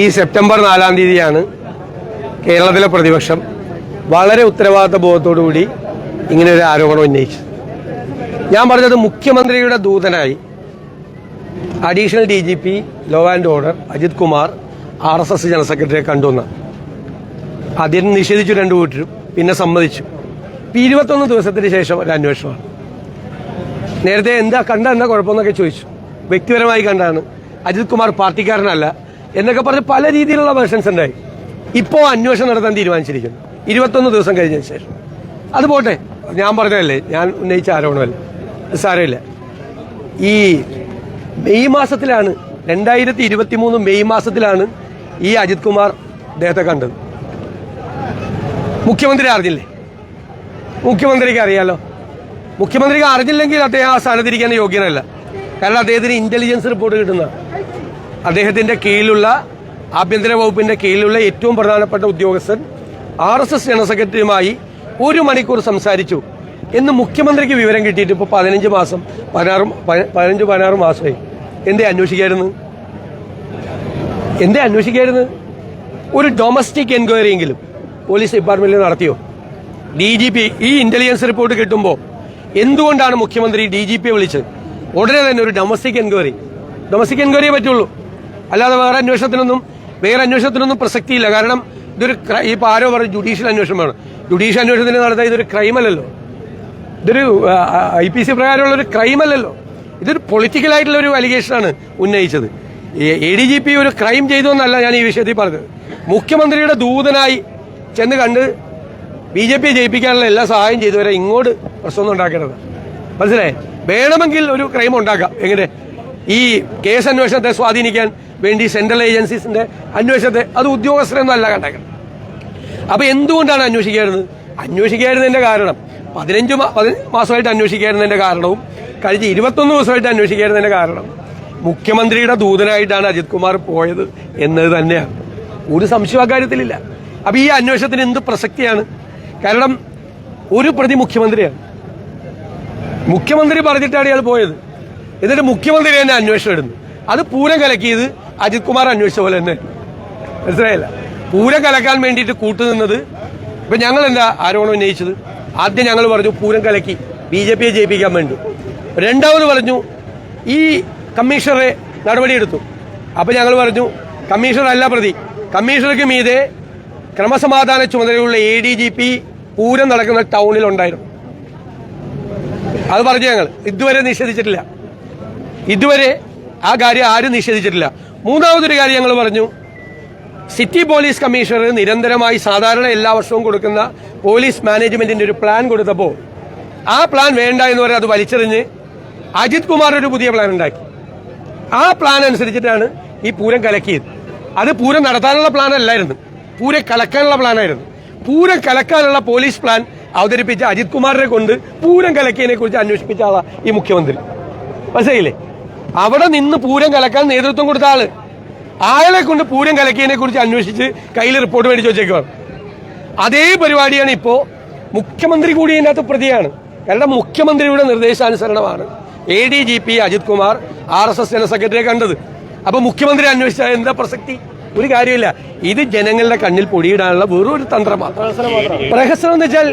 ഈ സെപ്റ്റംബർ നാലാം തീയതിയാണ് കേരളത്തിലെ പ്രതിപക്ഷം വളരെ ഉത്തരവാദിത്ത ബോധത്തോടുകൂടി ഇങ്ങനെ ഒരു ആരോപണം ഉന്നയിച്ചത്. ഞാൻ പറഞ്ഞത് മുഖ്യമന്ത്രിയുടെ ദൂതനായി additional D G P law and order Ajith Kumar R S S general സെക്രട്ടറിയെ കണ്ടുവന്ന ആദ്യം നിഷേധിച്ചു രണ്ടു വീട്ടിലും പിന്നെ സമ്മതിച്ചു. ഇരുപത്തൊന്ന് ദിവസത്തിന് ശേഷം ഒരു അന്വേഷണമാണ്. നേരത്തെ എന്താ കണ്ട എന്താ കുഴപ്പമെന്നൊക്കെ ചോദിച്ചു. വ്യക്തിപരമായി കണ്ടാണ് അജിത് കുമാർ പാർട്ടിക്കാരനല്ല എന്നൊക്കെ പറഞ്ഞ് പല രീതിയിലുള്ള വേർഷൻസ് ഉണ്ടായി. ഇപ്പോൾ അന്വേഷണം നടത്താൻ തീരുമാനിച്ചിരിക്കുന്നു. ഇരുപത്തൊന്ന് ദിവസം കഴിഞ്ഞതിന് ശേഷം. അത് പോട്ടെ. ഞാൻ പറഞ്ഞതല്ലേ. ഞാൻ ഉന്നയിച്ച ആരോപണമല്ല? സാരമില്ല. ഈ മെയ് മാസത്തിലാണ് രണ്ടായിരത്തി ഇരുപത്തി മൂന്ന് മെയ് മാസത്തിലാണ് ഈ അജിത് കുമാർ അദ്ദേഹത്തെ കണ്ടത്. മുഖ്യമന്ത്രി അറിഞ്ഞില്ലേ? മുഖ്യമന്ത്രിക്ക് അറിയാലോ? മുഖ്യമന്ത്രിക്ക് അറിഞ്ഞില്ലെങ്കിൽ അദ്ദേഹം ആ സ്ഥാനത്തിരിക്കാൻ യോഗ്യനല്ല. കാരണം അദ്ദേഹത്തിന് ഇന്റലിജൻസ് റിപ്പോർട്ട് കിട്ടുന്ന അദ്ദേഹത്തിന്റെ കീഴിലുള്ള ആഭ്യന്തര വകുപ്പിന്റെ കീഴിലുള്ള ഏറ്റവും പ്രധാനപ്പെട്ട ഉദ്യോഗസ്ഥൻ ആർ എസ് എസ് ജനറൽ സെക്രട്ടറിയുമായി ഒരു മണിക്കൂർ സംസാരിച്ചു. എന്ന് മുഖ്യമന്ത്രിക്ക് വിവരം കിട്ടിയിട്ട് ഇപ്പോൾ പതിനഞ്ച് മാസം പതിനാറ് പതിനഞ്ച് പതിനാറ് മാസമായി. എന്തേ അന്വേഷിക്കായിരുന്നു? എന്തേ അന്വേഷിക്കായിരുന്നു? ഒരു ഡൊമസ്റ്റിക് എൻക്വയറി എങ്കിലും പോലീസ് ഡിപ്പാർട്ട്മെന്റിൽ നടത്തിയോ? ഡി ജി പി ഈ ഇന്റലിജൻസ് റിപ്പോർട്ട് കിട്ടുമ്പോൾ എന്തുകൊണ്ടാണ് മുഖ്യമന്ത്രി ഡി ജി പിയെ വിളിച്ചത്? ഉടനെ തന്നെ ഒരു ഡൊമസ്റ്റിക് എൻക്വയറി ഡൊമസ്റ്റിക് എൻക്വയറിയെ പറ്റുള്ളൂ. അല്ലാതെ വേറെ അന്വേഷണത്തിനൊന്നും വേറെ അന്വേഷണത്തിനൊന്നും പ്രസക്തിയില്ല. കാരണം ഇതൊരു ഇപ്പൊ ആരോ പറഞ്ഞു ജുഡീഷ്യൽ അന്വേഷണമാണ്. ജുഡീഷ്യൽ അന്വേഷണത്തിന് നടത്താൻ ഇതൊരു ക്രൈമല്ലല്ലോ ഇതൊരു ഐ പി സി പ്രകാരമുള്ള ഒരു ക്രൈമല്ലല്ലോ ഇതൊരു പൊളിറ്റിക്കൽ ആയിട്ടുള്ള ഒരു അലിഗേഷനാണ് ഉന്നയിച്ചത്. എ ഡി ജി പി ഒരു ക്രൈം ചെയ്തു എന്നല്ല ഞാൻ ഈ വിഷയത്തിൽ പറഞ്ഞത്. മുഖ്യമന്ത്രിയുടെ ദൂതനായി ചെന്ന് കണ്ട് ബി ജെ പിയെ ജയിപ്പിക്കാനുള്ള എല്ലാ സഹായം ചെയ്തു വരെ ഇങ്ങോട്ട് പ്രശ്നമൊന്നും ഉണ്ടാക്കരുത്. മനസ്സിലായേ? വേണമെങ്കിൽ ഒരു ക്രൈം ഉണ്ടാക്കാം. എങ്ങനെ? ഈ കേസ് അന്വേഷണത്തെ സ്വാധീനിക്കാൻ വേണ്ടി സെൻട്രൽ ഏജൻസീസിന്റെ അന്വേഷണത്തെ അത് ഉദ്യോഗസ്ഥരൊന്നും അല്ല കണ്ടേക്കുന്നത്. അപ്പൊ എന്തുകൊണ്ടാണ് അന്വേഷിക്കായിരുന്നത് അന്വേഷിക്കായിരുന്നതിന്റെ കാരണം പതിനഞ്ച് മാസമായിട്ട് അന്വേഷിക്കായിരുന്നതിന്റെ കാരണവും കഴിഞ്ഞ ഇരുപത്തൊന്ന് ദിവസമായിട്ട് അന്വേഷിക്കായിരുന്നതിന്റെ കാരണം മുഖ്യമന്ത്രിയുടെ ദൂതനായിട്ടാണ് അജിത് കുമാർ പോയത് എന്നത് തന്നെയാണ്. ഒരു സംശയം അക്കാര്യത്തിലില്ല അപ്പൊ ഈ അന്വേഷണത്തിന് എന്ത് പ്രസക്തിയാണ്? കാരണം ഒരു പ്രതി മുഖ്യമന്ത്രിയാണ്. മുഖ്യമന്ത്രി പറഞ്ഞിട്ടാണ് ഇയാൾ പോയത്. എന്നിട്ട് മുഖ്യമന്ത്രി തന്നെ അന്വേഷണം ഇടുന്നു. അത് പൂരം കലക്കിയത് അജിത് കുമാർ അന്വേഷിച്ച പോലെ തന്നെ. മനസ്സിലായില്ല? പൂരം കലക്കാൻ വേണ്ടിയിട്ട് കൂട്ടുനിന്നത് ഇപ്പൊ ഞങ്ങൾ എന്താ ആരോപണം ഉന്നയിച്ചത്? ആദ്യം ഞങ്ങൾ പറഞ്ഞു പൂരം കലക്കി ബി ജെ പിയെ ജയിപ്പിക്കാൻ വേണ്ടി. രണ്ടാമത് പറഞ്ഞു ഈ കമ്മീഷണറെ നടപടിയെടുത്തു. അപ്പൊ ഞങ്ങൾ പറഞ്ഞു കമ്മീഷണർ അല്ല പ്രതി. കമ്മീഷണർക്ക് മീതെ ക്രമസമാധാന ചുമതലയുള്ള A D G P Pooram നടക്കുന്ന ടൗണിൽ ഉണ്ടായിരുന്നു. അത് പറഞ്ഞു ഞങ്ങൾ. ഇതുവരെ നിഷേധിച്ചിട്ടില്ല. ഇതുവരെ ആ കാര്യം ആരും നിഷേധിച്ചിട്ടില്ല. മൂന്നാമതൊരു കാര്യം ഞങ്ങൾ പറഞ്ഞു സിറ്റി പോലീസ് കമ്മീഷണർ നിരന്തരമായി സാധാരണ എല്ലാ വർഷവും കൊടുക്കുന്ന പോലീസ് മാനേജ്മെന്റിന്റെ ഒരു പ്ലാൻ കൊടുത്തപ്പോൾ ആ പ്ലാൻ വേണ്ട എന്ന് പറഞ്ഞ് അത് വലിച്ചെറിഞ്ഞ് അജിത് കുമാർ ഒരു പുതിയ പ്ലാൻ ഉണ്ടാക്കി. ആ പ്ലാൻ അനുസരിച്ചിട്ടാണ് ഈ പൂരം കലക്കിയത്. അത് പൂരം നടത്താനുള്ള പ്ലാൻ അല്ലായിരുന്നു. പൂരം കലക്കാനുള്ള പ്ലാനായിരുന്നു പൂരം കലക്കാനുള്ള പോലീസ് പ്ലാൻ അവതരിപ്പിച്ച അജിത് കുമാറിനെ കൊണ്ട് പൂരം കലക്കിയതിനെ കുറിച്ച് അന്വേഷിപ്പിച്ച ആളാണ് ഈ മുഖ്യമന്ത്രി. മനസ്സിലായില്ലേ? അവിടെ നിന്ന് പൂരം കലക്കാൻ നേതൃത്വം കൊടുത്ത ആൾ. ആളെ കൊണ്ട് പൂരം കലക്കിയതിനെ കുറിച്ച് അന്വേഷിച്ച് കയ്യിൽ റിപ്പോർട്ട് മേടിച്ച് വെച്ചേക്കുവാണ്. അതേ പരിപാടിയാണ് ഇപ്പോ മുഖ്യമന്ത്രി കൂടി ഇതിനകത്ത് പ്രതിയാണ്. കാരണം മുഖ്യമന്ത്രിയുടെ നിർദ്ദേശാനുസരണമാണ്. A D G P Ajith Kumar R S S general സെക്രട്ടറിയെ കണ്ടത്. അപ്പൊ മുഖ്യമന്ത്രി അന്വേഷിച്ച എന്താ പ്രസക്തി? ഒരു കാര്യമില്ല. ഇത് ജനങ്ങളുടെ കണ്ണിൽ പൊടിയിടാനുള്ള വെറും തന്ത്രമാണ്. തന്ത്രം പ്രഹസനം എന്ന് വെച്ചാൽ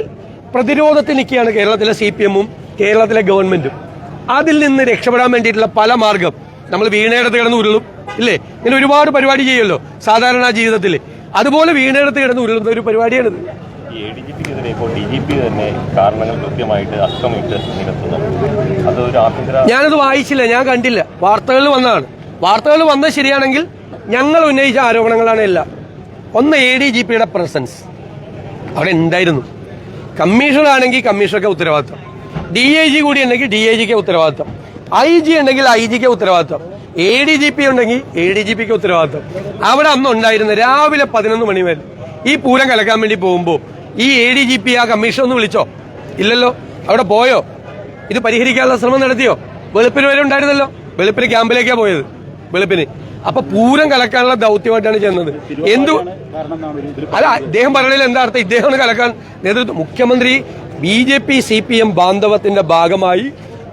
പ്രതിരോധത്തിൽ നിൽക്കുകയാണ് കേരളത്തിലെ സി പി എമ്മും കേരളത്തിലെ ഗവൺമെന്റും അതിൽ നിന്ന് രക്ഷപ്പെടാൻ വേണ്ടിയിട്ടുള്ള പല മാർഗം. നമ്മൾ വീണയിടത്ത് കിടന്ന് ഉരുളും ഇല്ലേ? ഇങ്ങനെ ഒരുപാട് പരിപാടി ചെയ്യുമല്ലോ സാധാരണ ജീവിതത്തിൽ. അതുപോലെ വീണയിടത്ത് കിടന്ന് ഉരുളുന്ന ഒരു പരിപാടിയാണിത്. ഈ എ ഡി ജി പിക്കെതിരെ ഇപ്പോൾ ഡി ജി പി തന്നെ കാരണങ്ങൾ കൃത്യമായിട്ട് അസ്തമിട്ട് നിരത്തുന്നു അത് ഒരു ആഭ്യന്തര ഞാനത് വായിച്ചില്ല ഞാൻ കണ്ടില്ല. വാർത്തകളിൽ വന്നതാണ്. വാർത്തകൾ വന്നത് ശരിയാണെങ്കിൽ ഞങ്ങൾ ഉന്നയിച്ച ആരോപണങ്ങളാണ് എല്ലാം. ഒന്ന് എ ഡി ജി പിയുടെ പ്രസൻസ് അവിടെ ഉണ്ടായിരുന്നു കമ്മീഷണറാണെങ്കിൽ കമ്മീഷണർക്ക് ഉത്തരവാദിത്വം. ഡി ഐ ജി കൂടി ഉണ്ടെങ്കിൽ ഡി ഐ ജിക്ക് ഉത്തരവാദിത്വം. ഐ ജി ഉണ്ടെങ്കിൽ ഐ ജിക്ക് ഉത്തരവാദിത്വം. എ ഡി ജി പി ഉണ്ടെങ്കിൽ എ ഡി ജി പിക്ക് ഉത്തരവാദിത്വം. അവിടെ അന്ന് ഉണ്ടായിരുന്ന രാവിലെ പതിനൊന്ന് മണി വരെ ഈ പൂരം കലക്കാൻ വേണ്ടി പോകുമ്പോൾ ഈ എ ഡി ജി പി ആ കമ്മീഷൻ ഒന്ന് വിളിച്ചോ? ഇല്ലല്ലോ. അവിടെ പോയോ? ഇത് പരിഹരിക്കാനുള്ള ശ്രമം നടത്തിയോ? വെളുപ്പിന് വരെ ഉണ്ടായിരുന്നല്ലോ. വെളുപ്പിന് ക്യാമ്പിലേക്കാണ് പോയത്. വെളുപ്പിന്. അപ്പൊ പൂരം കലക്കാനുള്ള ദൗത്യമായിട്ടാണ് ചെന്നത്. എന്തു അല്ല ഇദ്ദേഹം പറയണതിൽ എന്താ അർത്ഥം? ഇദ്ദേഹം കലക്കാൻ നേതൃത്വം മുഖ്യമന്ത്രി B J P C P M ബാന്ധവത്തിന്റെ ഭാഗമായി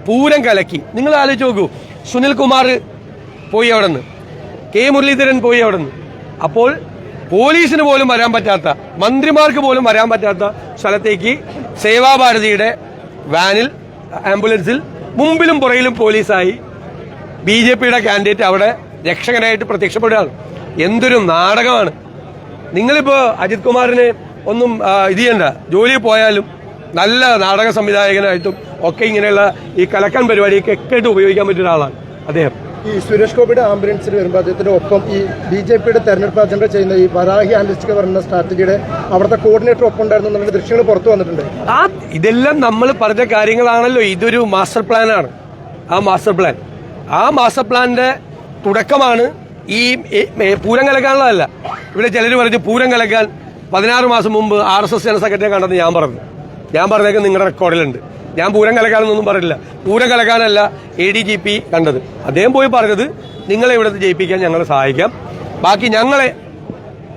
പൂരം കലക്കി. നിങ്ങൾ ആലോചിച്ച് നോക്കൂ. സുനിൽ കുമാർ പോയി അവിടെ നിന്ന് കെ മുരളീധരൻ പോയി അവിടെ നിന്ന് അപ്പോൾ പോലീസിന് പോലും വരാൻ പറ്റാത്ത മന്ത്രിമാർക്ക് പോലും വരാൻ പറ്റാത്ത സ്ഥലത്തേക്ക് സേവാഭാരതിയുടെ വാനിൽ ആംബുലൻസിൽ മുമ്പിലും പുറയിലും പോലീസായി ബി ജെ പിയുടെ കാൻഡിഡേറ്റ് അവിടെ രക്ഷകനായിട്ട് പ്രത്യക്ഷപ്പെടുകയാണ്. എന്തൊരു നാടകമാണ്. നിങ്ങളിപ്പോ അജിത് കുമാറിന് ഒന്നും ഇത് ചെയ്യണ്ട. ജോലി പോയാലും നല്ല നാടക സംവിധായകനായിട്ടും ഒക്കെ ഇങ്ങനെയുള്ള ഈ കലക്കൻ പരിപാടിയൊക്കെ ഒക്കെ ആയിട്ട് ഉപയോഗിക്കാൻ പറ്റിയ ഒരാളാണ് അദ്ദേഹം. ഈ സുരേഷ് ഗോപിയുടെ ആംബുലൻസിൽ വരുമ്പോൾ അദ്ദേഹത്തിന്റെ ഒപ്പം ഈ ബി ജെ പിയുടെ തെരഞ്ഞെടുപ്പ് അജണ്ട ചെയ്യുന്ന ഈ വരാഹി ആൻഡിസ്റ്റിക് പറഞ്ഞ സ്ട്രാറ്റജിയുടെ അവിടുത്തെ കോർഡിനേറ്റർ ഒപ്പം ഉണ്ടായിരുന്നു എന്നുള്ള ദൃശ്യങ്ങൾ പുറത്തു വന്നിട്ടുണ്ട്. ആ ഇതെല്ലാം നമ്മൾ പറഞ്ഞ കാര്യങ്ങളാണല്ലോ. ഇതൊരു മാസ്റ്റർ പ്ലാനാണ് ആ മാസ്റ്റർ പ്ലാൻ ആ മാസ്റ്റർ പ്ലാനിന്റെ തുടക്കമാണ് ഈ പൂരം കലക്കാനുള്ളതല്ല. ഇവിടെ ചിലർ പറഞ്ഞു പൂരം കലക്കാൻ പതിനാറ് മാസം മുമ്പ് ആർ എസ് എസ് ജനറൽ സെക്രട്ടറിയെ കണ്ടെന്ന് ഞാൻ പറഞ്ഞു. ഞാൻ പറഞ്ഞേക്ക് നിങ്ങളുടെ റെക്കോർഡിലുണ്ട്. ഞാൻ പൂരം കലക്കാനൊന്നും പറഞ്ഞില്ല. പൂരം കലക്കാനല്ല എ ഡി ജി പി കണ്ടത്. അദ്ദേഹം പോയി പറഞ്ഞത് നിങ്ങളെ ഇവിടുത്തെ ജയിപ്പിക്കാൻ ഞങ്ങളെ സഹായിക്കാം. ബാക്കി ഞങ്ങളെ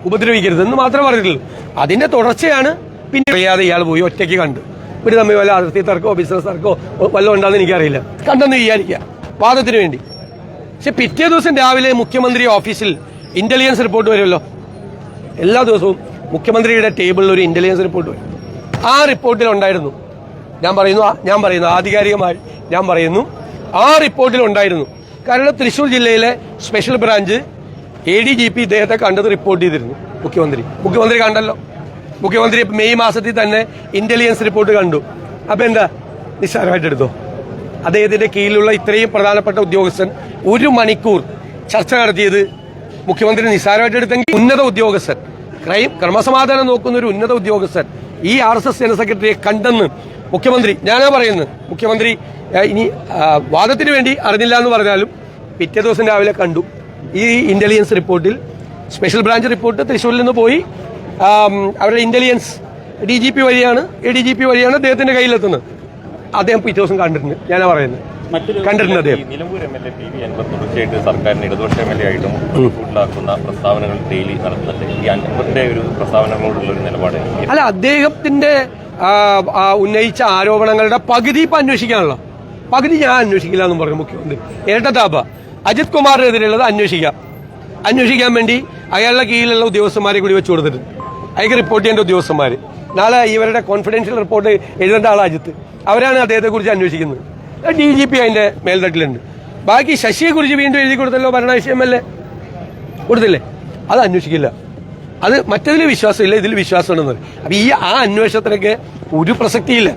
ഉപദ്രവിക്കരുതെന്ന് മാത്രമേ പറഞ്ഞിട്ടുള്ളൂ. അതിന്റെ തുടർച്ചയാണ് പിന്നെ അറിയാതെ ഇയാൾ പോയി ഒറ്റയ്ക്ക് കണ്ടു. ഇവർ തമ്മിൽ വല്ല അതിർത്തി തർക്കോ ബിസിനസ് തർക്കോ വല്ലതും ഉണ്ടാകുന്ന എനിക്കറിയില്ല. കണ്ടെന്ന് വിചാരിക്കുക. വാദത്തിന് വേണ്ടി. പക്ഷെ പിറ്റേ ദിവസം രാവിലെ മുഖ്യമന്ത്രി ഓഫീസിൽ ഇന്റലിജൻസ് റിപ്പോർട്ട് വരുമല്ലോ. എല്ലാ ദിവസവും മുഖ്യമന്ത്രിയുടെ ടേബിളിൽ ഒരു ഇന്റലിജൻസ് റിപ്പോർട്ട് വരും. ആ റിപ്പോർട്ടിൽ ഉണ്ടായിരുന്നു. ഞാൻ പറയുന്നു ഞാൻ പറയുന്നു ആധികാരികമായി ഞാൻ പറയുന്നു ആ റിപ്പോർട്ടിൽ ഉണ്ടായിരുന്നു. കാരണം തൃശൂർ ജില്ലയിലെ special branch A D G P ഇദ്ദേഹത്തെ കണ്ടത് റിപ്പോർട്ട് ചെയ്തിരുന്നു മുഖ്യമന്ത്രി. മുഖ്യമന്ത്രി കണ്ടല്ലോ. മുഖ്യമന്ത്രി മെയ് മാസത്തിൽ തന്നെ ഇന്റലിജൻസ് റിപ്പോർട്ട് കണ്ടു. അപ്പൊ എന്താ? നിസ്സാരമായിട്ട് എടുത്തോ? അദ്ദേഹത്തിന്റെ കീഴിലുള്ള ഇത്രയും പ്രധാനപ്പെട്ട ഉദ്യോഗസ്ഥൻ ഒരു മണിക്കൂർ ചർച്ച നടത്തിയത് മുഖ്യമന്ത്രി നിസ്സാരമായിട്ട് എടുത്തെങ്കിൽ ഉന്നത ഉദ്യോഗസ്ഥൻ. ക്രൈം ക്രമസമാധാനം നോക്കുന്ന ഒരു ഉന്നത ഉദ്യോഗസ്ഥൻ ഈ ആർ എസ് എസ് ജനറൽ സെക്രട്ടറിയെ കണ്ടെന്ന് മുഖ്യമന്ത്രി ഞാനാ പറയുന്നത് മുഖ്യമന്ത്രി ഇനി വാദത്തിന് വേണ്ടി അറിഞ്ഞില്ല എന്ന് പറഞ്ഞാലും പിറ്റേ ദിവസം രാവിലെ കണ്ടു. ഈ ഇന്റലിജൻസ് റിപ്പോർട്ടിൽ സ്പെഷ്യൽ ബ്രാഞ്ച് റിപ്പോർട്ട് തൃശ്ശൂരിൽ നിന്ന് പോയി. അവരുടെ ഇന്റലിജൻസ് ഡി ജി പി വഴിയാണ് എ ഡി ജി പി വഴിയാണ് അദ്ദേഹത്തിന്റെ കയ്യിലെത്തുന്നത്. അദ്ദേഹം പിറ്റേ ദിവസം കണ്ടിട്ടുണ്ട് ഞാനാ പറയുന്നത് കണ്ടിട്ടുണ്ട് അദ്ദേഹം. Nilambur M L A P V Anvar തുടർച്ചയായിട്ട് സർക്കാരിന് ഇടതുപക്ഷ എം എൽ എ ആയിട്ടും കൂടുതലാക്കുന്ന പ്രസ്താവനകൾ ഡെയിലി നടത്തുന്നുണ്ട്. ഈ അൻവറിന്റെ ഒരു പ്രസ്താവനകളോടുള്ള ഒരു നിലപാട് അല്ല അദ്ദേഹത്തിന്റെ ഉന്നയിച്ച ആരോപണങ്ങളുടെ പകുതി ഇപ്പൊ അന്വേഷിക്കാണല്ലോ പകുതി ഞാൻ അന്വേഷിക്കില്ല എന്ന് പറഞ്ഞു മുഖ്യമന്ത്രി. ഇരട്ടത്താപ്പ അജിത് കുമാറിനെതിരെയുള്ളത് അന്വേഷിക്കാം. അന്വേഷിക്കാൻ വേണ്ടി അയാളുടെ കീഴിലുള്ള ഉദ്യോഗസ്ഥന്മാരെ കൂടി വെച്ചു കൊടുത്തിട്ടുണ്ട്. അയാൾക്ക് റിപ്പോർട്ട് ചെയ്യേണ്ട ഉദ്യോഗസ്ഥന്മാർ നാളെ ഇവരുടെ കോൺഫിഡൻഷ്യൽ റിപ്പോർട്ട് എഴുതേണ്ട ആൾ അജിത്ത്. അവരാണ് അദ്ദേഹത്തെക്കുറിച്ച് അന്വേഷിക്കുന്നത്. ഡി ജി പി അതിന്റെ മേൽത്തട്ടിലുണ്ട്. ബാക്കി ശശിയെ കുറിച്ച് വീണ്ടും എഴുതി കൊടുത്തല്ലോ ഭരണാശി എം എൽ എ? കൊടുത്തില്ലേ? അത് അന്വേഷിക്കില്ല. അത് മറ്റതിൽ വിശ്വാസമില്ല ഇതിൽ വിശ്വാസമുണ്ടെന്ന്. അപ്പം ഈ ആ അന്വേഷണത്തിനൊക്കെ ഒരു പ്രസക്തിയില്ല.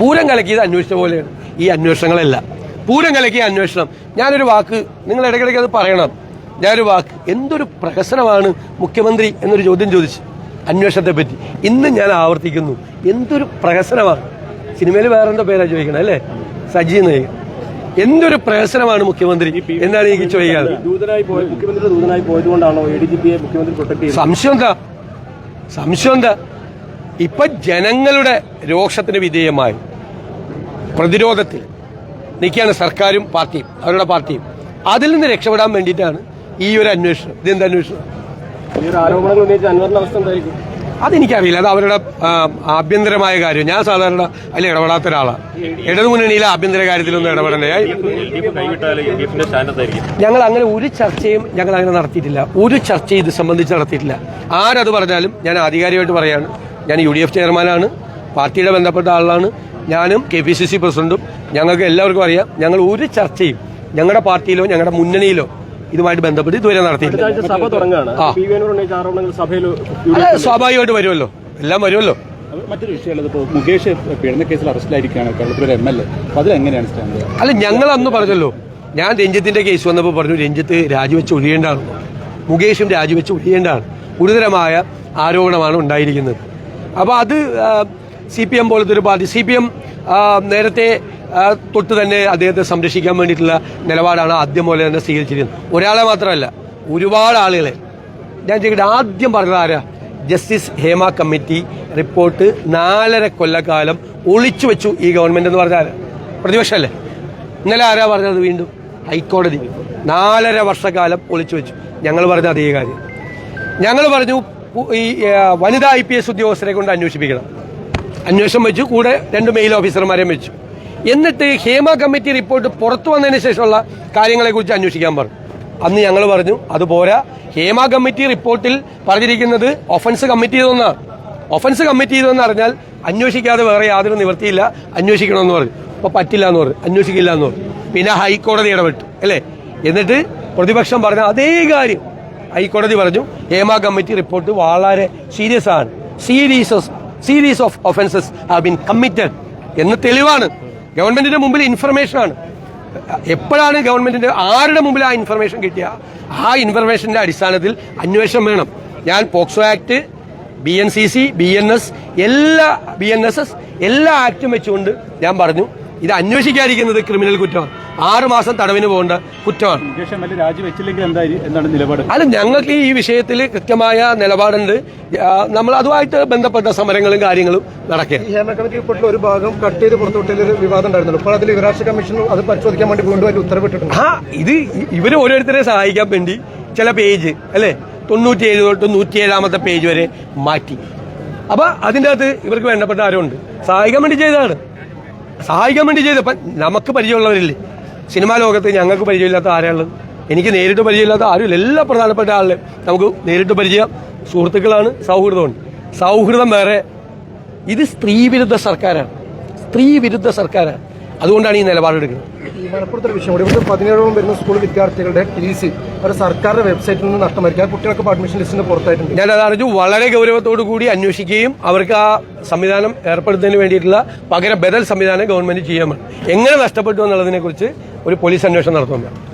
പൂരം കലക്കിയത് അന്വേഷിച്ച പോലെയാണ്. ഈ അന്വേഷണങ്ങളെല്ലാം. പൂരം കലക്കിയ അന്വേഷണം. ഞാനൊരു വാക്ക് നിങ്ങൾ ഇടയ്ക്കിടയ്ക്ക് അത് പറയണം. ഞാനൊരു വാക്ക്. എന്തൊരു പ്രഹസനമാണ് മുഖ്യമന്ത്രി എന്നൊരു ചോദ്യം ചോദിച്ചു. അന്വേഷണത്തെ പറ്റി. ഇന്ന് ഞാൻ ആവർത്തിക്കുന്നു. എന്തൊരു പ്രഹസനമാണ്. സിനിമയിൽ വേറെന്തോ പേരാ ചോദിക്കണം അല്ലേ? സജി നായിക എന്തൊരു പ്രഹസനമാണ് മുഖ്യമന്ത്രി. എന്നാണ് എനിക്ക് ചോദിക്കാറ് സംശയം എന്താ? സംശയം എന്താ? ഇപ്പൊ ജനങ്ങളുടെ രോഷത്തിന് വിധേയമായി പ്രതിരോധത്തിൽ നിൽക്കുകയാണ് സർക്കാരും പാർട്ടിയും അവരുടെ പാർട്ടിയും. അതിൽ നിന്ന് രക്ഷപ്പെടാൻ വേണ്ടിയിട്ടാണ് ഈ ഒരു അന്വേഷണം. ഇതെന്ത് അന്വേഷണം? അതെനിക്കറിയില്ല. അത് അവരുടെ ആഭ്യന്തരമായ കാര്യം. ഞാൻ സാധാരണ അതിൽ ഇടപെടാത്ത ഒരാളാണ് ഇടതുമുന്നണിയിലെ ആഭ്യന്തര കാര്യത്തിലൊന്നും ഇടപെടണ്ടേ. എന്തായിരിക്കും ഞങ്ങൾ അങ്ങനെ ഒരു ചർച്ചയും ഞങ്ങൾ അങ്ങനെ നടത്തിയിട്ടില്ല. ഒരു ചർച്ചയും ഇത് സംബന്ധിച്ച് നടത്തിയിട്ടില്ല. ആരത് പറഞ്ഞാലും ഞാൻ ആധികാരികമായിട്ട് പറയാണ്. ഞാൻ യു ഡി എഫ് ചെയർമാനാണ്. പാർട്ടിയുടെ ബന്ധപ്പെട്ട ആളാണ്. ഞാനും കെ പി സി സി പ്രസിഡന്റും. ഞങ്ങൾക്ക് എല്ലാവർക്കും അറിയാം. ഞങ്ങൾ ഒരു ചർച്ചയും ഞങ്ങളുടെ പാർട്ടിയിലോ ഞങ്ങളുടെ മുന്നണിയിലോ ഇതുമായിട്ട് ബന്ധപ്പെട്ട് ഇതുവരെ അത് സ്വാഭാവികമായിട്ട് വരുമല്ലോ. എല്ലാം വരുമല്ലോ. മറ്റൊരു വിഷയമുള്ളത് ഇപ്പോൾ മുകേഷ് പിഴന്ന കേസിൽ അറസ്റ്റിലായിരിക്കുകയാണ് കേരളത്തിലെ എം എൽ എ. അപ്പോൾ അതിലെങ്ങനെയാണ് സ്റ്റാൻഡ് അല്ല ഞങ്ങൾ അന്ന് പറഞ്ഞല്ലോ. ഞാൻ രഞ്ജിത്തിന്റെ കേസ് വന്നപ്പോൾ പറഞ്ഞു രഞ്ജിത്ത് രാജിവെച്ച് ഒഴിയേണ്ടതാണ്. മുകേഷും രാജിവെച്ച് ഒഴിയേണ്ടതാണ്. ഗുരുതരമായ ആരോപണമാണ് ഉണ്ടായിരിക്കുന്നത്. അപ്പോൾ അത് സി പി എം പോലത്തെ ഒരു പാർട്ടി സി പി എം നേരത്തെ തൊട്ട് തന്നെ അദ്ദേഹത്തെ സംരക്ഷിക്കാൻ വേണ്ടിയിട്ടുള്ള നിലപാടാണ് ആദ്യം പോലെ തന്നെ സ്വീകരിച്ചിരുന്നത് ഒരാളെ മാത്രമല്ല ഒരുപാട് ആളുകളെ. ഞാൻ ചോദിക്കട്ടെ ആദ്യം പറഞ്ഞത് ആരാ? ജസ്റ്റിസ് ഹേമ കമ്മിറ്റി റിപ്പോർട്ട് നാലര കൊല്ലക്കാലം ഒളിച്ചു വെച്ചു ഈ ഗവൺമെന്റ് എന്ന് പറഞ്ഞാൽ പ്രതിപക്ഷമല്ലേ ഇന്നലെ ആരാ പറഞ്ഞത് വീണ്ടും? ഹൈക്കോടതി. നാലര വർഷക്കാലം ഒളിച്ചു വെച്ചു. ഞങ്ങൾ പറഞ്ഞ അതേ കാര്യം. ഞങ്ങൾ പറഞ്ഞു ഈ വനിതാ ഐ പി എസ് ഉദ്യോഗസ്ഥരെ കൊണ്ട് അന്വേഷിപ്പിക്കണം. അന്വേഷണം വെച്ചു കൂടെ രണ്ട് മെയിൽ ഓഫീസർമാരെയും വെച്ചു. എന്നിട്ട് ഹേമ കമ്മിറ്റി റിപ്പോർട്ട് പുറത്തു വന്നതിന് ശേഷമുള്ള കാര്യങ്ങളെക്കുറിച്ച് അന്വേഷിക്കാൻ പറഞ്ഞു. അന്ന് ഞങ്ങൾ പറഞ്ഞു അതുപോലെ ഹേമ കമ്മിറ്റി റിപ്പോർട്ടിൽ പറഞ്ഞിരിക്കുന്നത് ഒഫൻസ് കമ്മിറ്റ് ചെയ്തെന്നാണ് ഒഫൻസ് കമ്മിറ്റ് ചെയ്തെന്ന് പറഞ്ഞാൽ അന്വേഷിക്കാതെ വേറെ യാതൊരു നിവൃത്തിയില്ല. അന്വേഷിക്കണമെന്ന് പറഞ്ഞു. അപ്പൊ പറ്റില്ല എന്ന് പറഞ്ഞു. അന്വേഷിക്കില്ല എന്ന് പറഞ്ഞു. പിന്നെ ഹൈക്കോടതി ഇടപെട്ടു അല്ലേ? എന്നിട്ട് പ്രതിപക്ഷം പറഞ്ഞ അതേ കാര്യം. ഹൈക്കോടതി പറഞ്ഞു ഹേമ കമ്മിറ്റി റിപ്പോർട്ട് വളരെ സീരിയസ് ആണ്. Series series of offences have been committed. എന്ന് തെളിവാണ്. ഗവൺമെന്റിന്റെ മുമ്പിൽ ഇൻഫർമേഷൻ ആണ്. എപ്പോഴാണ് ഗവൺമെന്റിന്റെ ആരുടെ മുമ്പിൽ ആ ഇൻഫർമേഷൻ കിട്ടിയ? ആ ഇൻഫർമേഷന്റെ അടിസ്ഥാനത്തിൽ അന്വേഷണം വേണം. ഞാൻ POCSO act B N C C B N S എല്ലാ ബി എൻ എസ് എസ് എല്ലാ ആക്ടും വെച്ചുകൊണ്ട് ഞാൻ പറഞ്ഞു ഇത് അന്വേഷിക്കാതിരിക്കുന്നത് ക്രിമിനൽ കുറ്റമാണ്. ആറ് മാസം തടവിന് പോകേണ്ട കുറ്റമാണ്. രാജിവെച്ചില്ലെങ്കിൽ എന്താണ് നിലപാട്? അല്ല ഞങ്ങൾക്ക് ഈ വിഷയത്തിൽ കൃത്യമായ നിലപാടുണ്ട്. നമ്മൾ അതുമായിട്ട് ബന്ധപ്പെട്ട സമരങ്ങളും കാര്യങ്ങളും നടക്കുകയാണ്. ഈ ഹേമ കമ്മിറ്റി റിപ്പോർട്ടിൽ ഒരു ഭാഗം കട്ട് ചെയ്ത് പുറത്തുവിട്ടതിൽ വിവാദം ഉണ്ടായിരുന്നല്ലോ. അപ്പോൾ അതിൽ യുവരാഷ്ട്ര കമ്മീഷൻ അത് പരിശോധിക്കാൻ വേണ്ടി വീണ്ടും അതിൽ ഉത്തരവിട്ടിട്ടുണ്ട്. ആ ഇത് ഇവർ ഓരോരുത്തരെ സഹായിക്കാൻ വേണ്ടി ചില പേജ് അല്ലേ? തൊണ്ണൂറ്റിയേഴ് തൊട്ട് നൂറ്റിയേഴാമത്തെ പേജ് വരെ മാറ്റി. അപ്പൊ അതിന്റെ അകത്ത് ഇവർക്ക് വേണ്ടപ്പെട്ട ആരുണ്ട്? സഹായിക്കാൻ വേണ്ടി ചെയ്തതാണ്. സഹായിക്കാൻ വേണ്ടി ചെയ്ത് നമുക്ക് പരിചയമുള്ളവരില്ലേ? സിനിമാ ലോകത്ത് ഞങ്ങൾക്ക് പരിചയമില്ലാത്ത ആരാളുള്ളത് എനിക്ക് നേരിട്ട് പരിചയമില്ലാത്ത ആരുമില്ല. എല്ലാ പ്രധാനപ്പെട്ട ആളിലും നമുക്ക് നേരിട്ട് പരിചയം സുഹൃത്തുക്കളാണ് സൗഹൃദമുണ്ട്. സൗഹൃദം വേറെ. ഇത് സ്ത്രീ വിരുദ്ധ സർക്കാരാണ്. സ്ത്രീ സ്ത്രീവിരുദ്ധ സർക്കാരാണ്. അതുകൊണ്ടാണ് ഈ നിലപാടെടുക്കുന്നത് ഈ മലപ്പുറത്തെ ഒരു വിഷയം കൂടി. ഇവിടുത്തെ പതിനേഴോളം വരുന്ന സ്കൂൾ വിദ്യാർത്ഥികളുടെ ടി സി അവരുടെ സർക്കാരിന്റെ വെബ്സൈറ്റിൽ നിന്ന് നഷ്ടം വരിക കുട്ടികൾക്ക് അഡ്മിഷൻ ലിസ്റ്റിന് പുറത്തായിട്ടുണ്ട്. ഞാൻ അത് അറിഞ്ഞു. വളരെ ഗൗരവത്തോടു കൂടി അന്വേഷിക്കുകയും അവർക്ക് ആ സംവിധാനം ഏർപ്പെടുത്തുന്നതിന് വേണ്ടിയിട്ടുള്ള പകരം ബദൽ സംവിധാനം ഗവൺമെന്റ് ചെയ്യാൻ എങ്ങനെ നഷ്ടപ്പെട്ടു എന്നുള്ളതിനെ കുറിച്ച് ഒരു പോലീസ് അന്വേഷണം നടത്തുന്നുണ്ട്